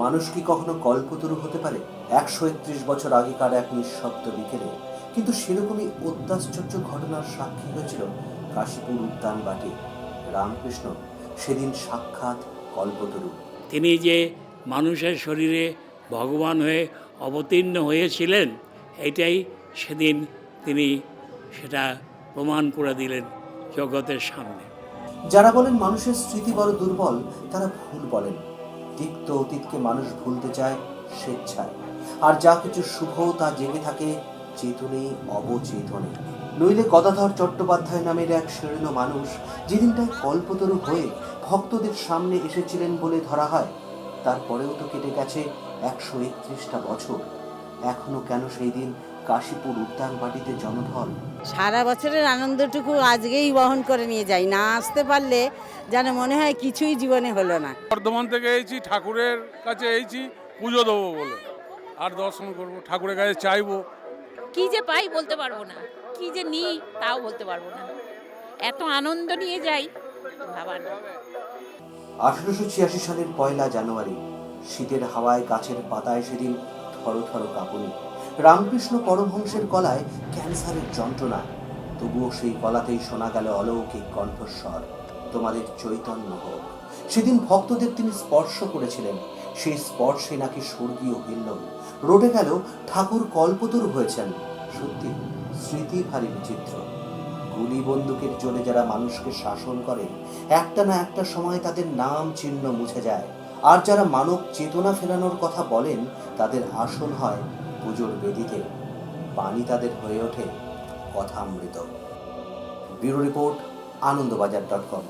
মানুষ কি কখনো কল্পতরু হতে পারে? একশো একত্রিশ বছর আগেকার এক নিঃশব্দ বিকেলে। কিন্তু সেরকমই অত্যাশ্চর্য ঘটনার সাক্ষী হয়েছিল কাশীপুর উদ্যান বাটে রামকৃষ্ণ সেদিন সাক্ষাৎ কল্পতরু। তিনি যে মানুষের শরীরে ভগবান হয়ে অবতীর্ণ হয়েছিলেন এটাই সেদিন তিনি সেটা প্রমাণ করে দিলেন জগতের সামনে। যারা বলেন মানুষের স্মৃতি বড় দুর্বল তারা ভুল বলেন। তিক্ত অতীতকে মানুষ ভুলতে চায় স্বেচ্ছায়। আর যা কিছু শুভ তা জেগে থাকে চেতনে, অবচেতনে। নইলে গদাধর চট্টোপাধ্যায় নামের এক শীর্ণ মানুষ যেদিনটায় কল্পতরু হয়ে ভক্তদের সামনে এসেছিলেন বলে ধরা হয়, তারপরেও তো কেটে গেছে একশো একত্রিশটা বছর। এখনও কেন সেই দিন কাশীপুর উদ্যান বাটিতে জনঢল সারা বছরের আনন্দটুকু আজকেই বহন করে নিয়ে যাই। না আসতে পারলে যেন মনে হয় কিছুই জীবনে হলো না। বর্ধমান থেকে এসেছি ঠাকুরের কাছে এসেছি পুজো দেবো বলে। আর দর্শন করব ঠাকুরের কাছে চাইব। কি যে পাই বলতে পারব না। কি যে নিই তাও বলতে পারব না। এত আনন্দ নিয়ে যাই ভাবা না। আঠারোশো ছিয়াশি সালের পয়লা জানুয়ারি শীতের হাওয়ায় গাছের পাতায় সেদিন থরথর কাঁপুনি। রামকৃষ্ণ পরমহংসের গলায় ক্যান্সারের যন্ত্রণা। তবুও সেই গলাতেই শোনা গেল অলৌকিক কণ্ঠস্বর। তোমাদের চৈতন্য হোক। সেদিন ভক্তদের তিনি স্পর্শ করেছিলেন। সেই স্পর্শে নাকি স্বর্গীয় হিল্লন রোডে গেল ঠাকুর কল্পতরু হয়েছেন। সত্যি, স্মৃতি ভারী বিচিত্র। গুলি বন্দুকের জোরে যারা মানুষকে শাসন করে, একটা না একটা সময় তাদের নাম চিহ্ন মুছে যায়। আর যারা মানব চেতনা ফেরানোর কথা বলেন, তাদের আসন হয় পুজোর বেদিতে পানি তাদের হয়ে ওঠে Kathamrita. Bureau report Anandabazar dot com.